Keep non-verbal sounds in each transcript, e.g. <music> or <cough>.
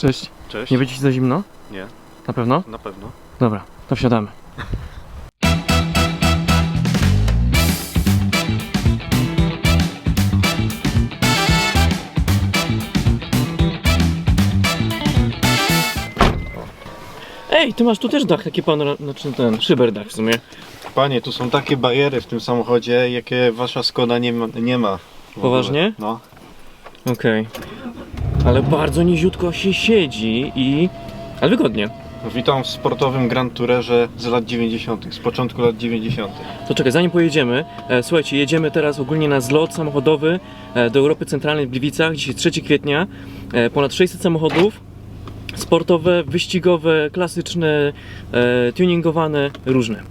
Cześć. Cześć. Nie będzie ci za zimno? Nie, Na pewno? na pewno. Dobra, to wsiadamy. Ej, ty masz tu też dach, taki pan, znaczy ten, szyberdach w sumie. Panie, tu są takie bariery w tym samochodzie, jakie wasza Skoda nie ma. Nie ma w ogóle. Poważnie? No. Okej. Ale bardzo niziutko się siedzi i... Ale wygodnie. Witam w sportowym Grand Tourerze z lat 90., z początku lat 90. To czekaj, zanim pojedziemy, e, słuchajcie, jedziemy teraz ogólnie na zlot samochodowy e, do Europy Centralnej w Gliwicach, dzisiaj 3 kwietnia, e, ponad 600 samochodów, sportowe, wyścigowe, klasyczne, e, tuningowane, różne.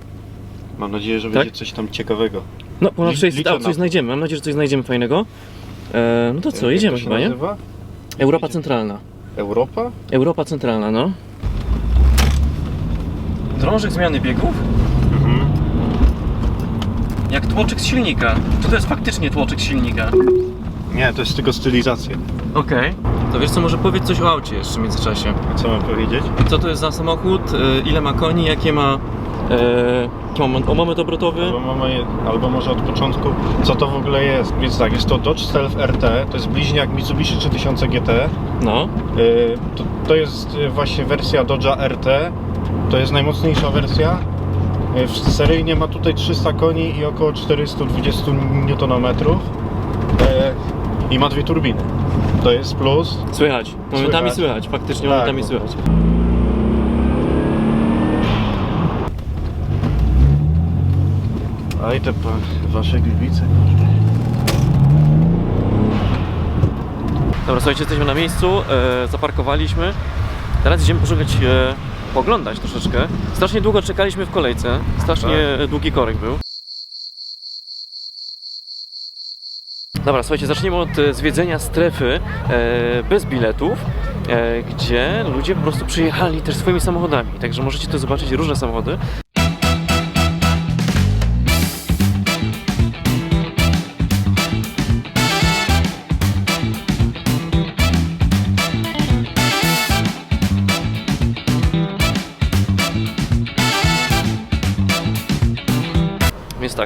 Mam nadzieję, że Tak? będzie coś tam ciekawego. No, ponad Li- 600, liczę a na coś to. znajdziemy, mam nadzieję, że coś znajdziemy fajnego. E, no to co, Jak jedziemy to się chyba, nie? nazywa? Europa Centralna. Europa? Europa Centralna, no. Drążek zmiany biegów? Mhm. Jak tłoczek z silnika. Czy to jest faktycznie tłoczek z silnika? Nie, to jest tylko stylizacja. Okej. To wiesz co, może powiedz coś o aucie jeszcze w międzyczasie. Co mam powiedzieć? Co to jest za samochód, e, ile ma koni, jakie ma... E, jaki moment, o moment obrotowy? Albo, mamy, albo może od początku, co to w ogóle jest. Więc tak, jest to Dodge Stealth RT, to jest bliźniak Mitsubishi 3000 GT. No. Y, To, to jest y, właśnie wersja Dodge'a RT. To jest najmocniejsza wersja. Y, w- Seryjnie ma tutaj 300 koni i około 420 Nm. I ma dwie turbiny. To jest plus. Słychać. Momentami Słychać. słychać, faktycznie Tak, momentami słychać. A i te wasze gliwice. Dobra, słuchajcie, jesteśmy na miejscu, e, zaparkowaliśmy. Teraz idziemy poszukać, e, poglądać troszeczkę. Strasznie długo czekaliśmy w kolejce, strasznie Tak. długi korek był. Dobra, słuchajcie, zaczniemy od e, zwiedzenia strefy e, bez biletów, e, gdzie ludzie po prostu przyjechali też swoimi samochodami. Także możecie tu zobaczyć różne samochody.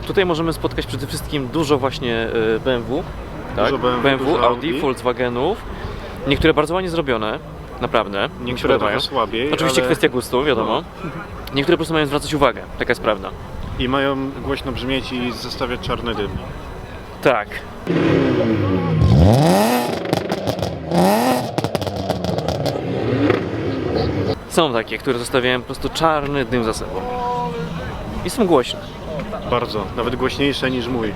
Tak, tutaj możemy spotkać przede wszystkim dużo właśnie e, BMW, tak? Dużo BMW, dużo Audi, Audi. Volkswagenów. Niektóre bardzo ładnie zrobione, naprawdę. Niektóre trochę słabiej. Oczywiście ale... kwestia gustu, wiadomo. Niektóre po prostu mają zwracać uwagę, taka jest prawda. I mają głośno brzmieć i zostawiać czarne dymy. Tak. Są takie, które zostawiają po prostu czarny dym za sobą. I są głośne. Bardzo. Nawet głośniejsze niż mój.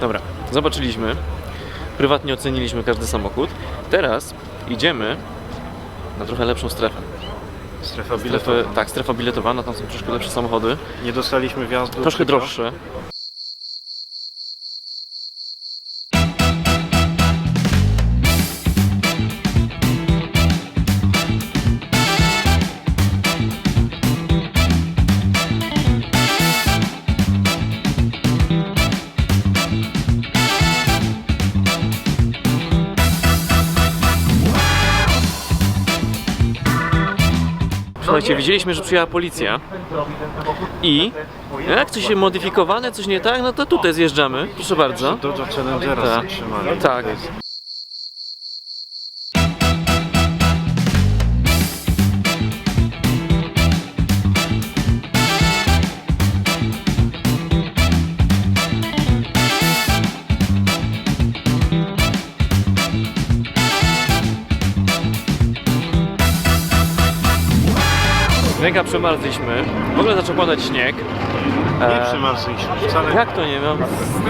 Dobra, zobaczyliśmy. Prywatnie oceniliśmy każdy samochód. Teraz idziemy na trochę lepszą strefę. Strefa biletowa. tak, strefa biletowana, tam są troszkę lepsze samochody. Nie dostaliśmy wjazdu. Troszkę droższe. Słuchajcie, widzieliśmy, że przyjechała policja i jak coś modyfikowane, coś nie tak, no to tutaj zjeżdżamy. Proszę bardzo. Challengera Tak. Mega przemarzliśmy. W ogóle zaczął padać śnieg. Nie E, przemarzliśmy. Wcale Jak to nie wiem?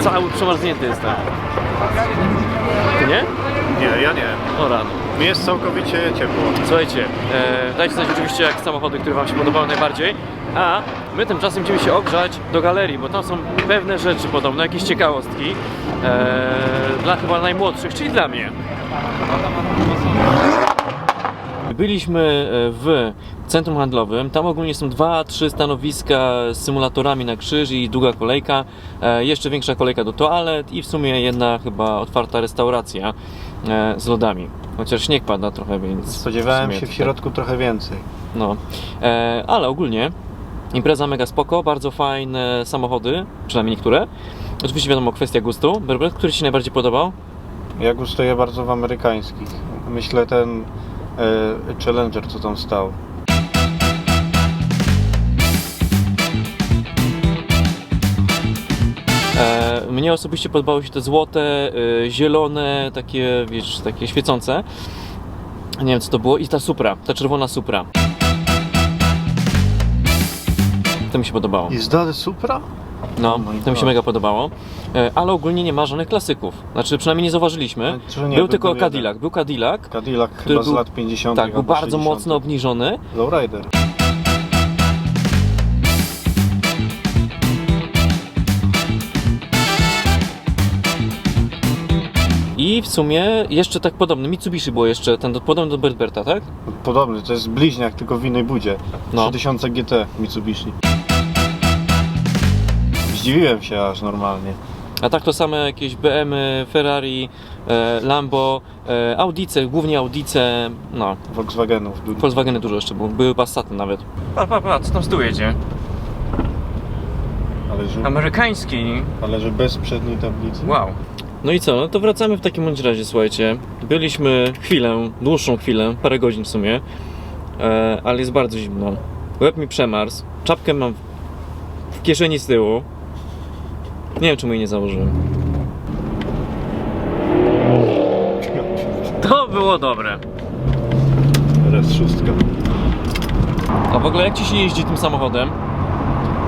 Cały przemarznięty jestem. Ty nie? nie, ja nie. O rano. Mi jest całkowicie ciepło. Słuchajcie, e, dajcie znać oczywiście jak samochody, które Wam się podobały najbardziej. A my tymczasem idziemy się ogrzać do galerii, bo tam są pewne rzeczy podobno, jakieś ciekawostki. E, dla chyba najmłodszych, czyli dla mnie. Byliśmy e, w centrum handlowym. Tam ogólnie są dwa, trzy stanowiska z symulatorami na krzyż i długa kolejka. E, Jeszcze większa kolejka do toalet i w sumie jedna chyba otwarta restauracja e, z lodami. Chociaż śnieg pada trochę, więc. Spodziewałem sumie się w środku trochę więcej. No, ale ogólnie impreza mega spoko, bardzo fajne samochody, przynajmniej niektóre. Oczywiście wiadomo, kwestia gustu. Berber, który Ci się najbardziej podobał? Ja gustuję bardzo w amerykańskich. Myślę ten Challenger, co tam stał. E, mnie osobiście podobały się te złote, e, zielone, takie, wiesz, takie świecące. Nie wiem co to było. I ta Supra, ta czerwona Supra. To mi się podobało. I zdady Supra? No, my to mi się God. mega podobało. E, ale ogólnie nie ma żadnych klasyków. Znaczy, przynajmniej nie zauważyliśmy. Znaczy, nie, był był tylko jeden. Cadillac. Był Cadillac, Cadillac Który chyba z był- lat 50. tak, był albo bardzo 60. mocno obniżony. Lowrider. I w sumie jeszcze tak podobny. Mitsubishi było jeszcze, ten do, podobny do Berberta, tak? Podobny, to jest bliźniak, tylko w innej budzie. No. 3000 GT Mitsubishi. Zdziwiłem się aż normalnie. A tak to same jakieś BM, Ferrari, e, Lambo, e, Audice, głównie Audice, no, Volkswagenów. du- Volkswageny dużo jeszcze było, były Passaty nawet. Pa, pa, pa, co tam z tyłu jedzie? Ale że, Amerykański, ale że bez przedniej tablicy. wow. No i co, no to wracamy w takim bądź razie, słuchajcie. Byliśmy chwilę, dłuższą chwilę, parę godzin w sumie, e, ale jest bardzo zimno. Łeb mi przemarzł, czapkę mam w- w kieszeni z tyłu. Nie wiem, czemu jej nie założyłem. To było dobre. Raz szóstka. A w ogóle jak ci się jeździ tym samochodem?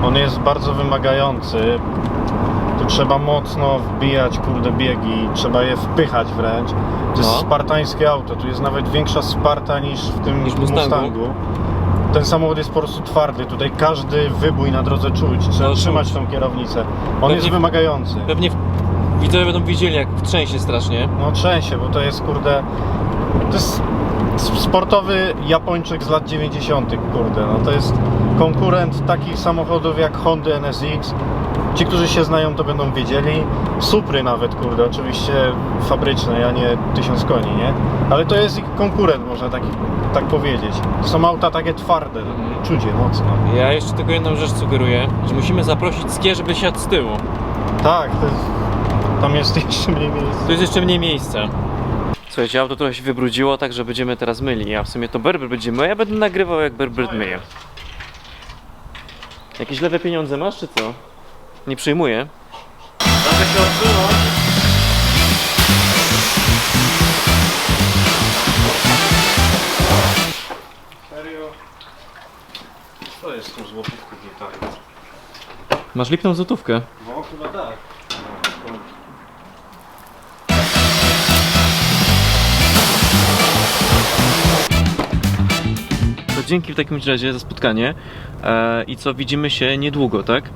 On jest bardzo wymagający. Tu trzeba mocno wbijać, kurde, biegi, trzeba je wpychać wręcz. To jest No. spartańskie auto, tu jest nawet większa Sparta niż w tym Niż Mustangu. Mustangu. Ten samochód jest po prostu twardy, tutaj każdy wybój na drodze czuć, trzeba No, trzymać tą kierownicę. On Pewnie- jest wymagający. Pewnie w... widzowie będą widzieli, jak trzęsie strasznie. No trzęsie, bo to jest kurde. To jest sportowy Japończyk z lat 90. kurde. No to jest konkurent takich samochodów jak Honda NSX. Ci, którzy się znają, to będą wiedzieli. Supry nawet, kurde, oczywiście fabryczne, a nie 1000 koni, nie? Ale to jest ich konkurent, można tak, tak powiedzieć. Są auta takie twarde, Mhm. czuć je mocno. Ja jeszcze tylko jedną rzecz sugeruję, że musimy zaprosić Skier, żeby siadł z tyłu. Tak, to jest, tam jest <laughs> jeszcze mniej miejsca. Tu jest jeszcze mniej miejsca. Słuchajcie, auto trochę się wybrudziło, także będziemy teraz myli. A w sumie to Berber będzie mył, ja będę nagrywał jak Berber myje. Jakieś lewe pieniądze masz, czy co? Nie przyjmuję. Mogę się odsunąć. Serio? Co jest z tą złotówką nie tak? Masz lipną złotówkę. No chyba tak. To dzięki w takim razie za spotkanie. E, I co, widzimy się niedługo, tak?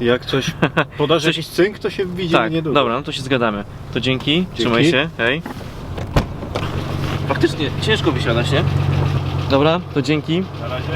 Jak coś podasz Coś- jakiś cynk, to się widzimy tak, niedługo. dobra, no to się zgadamy. To dzięki, trzymaj się, hej. Faktycznie, ciężko wysiadać, nie? Dobra, to dzięki. Na razie.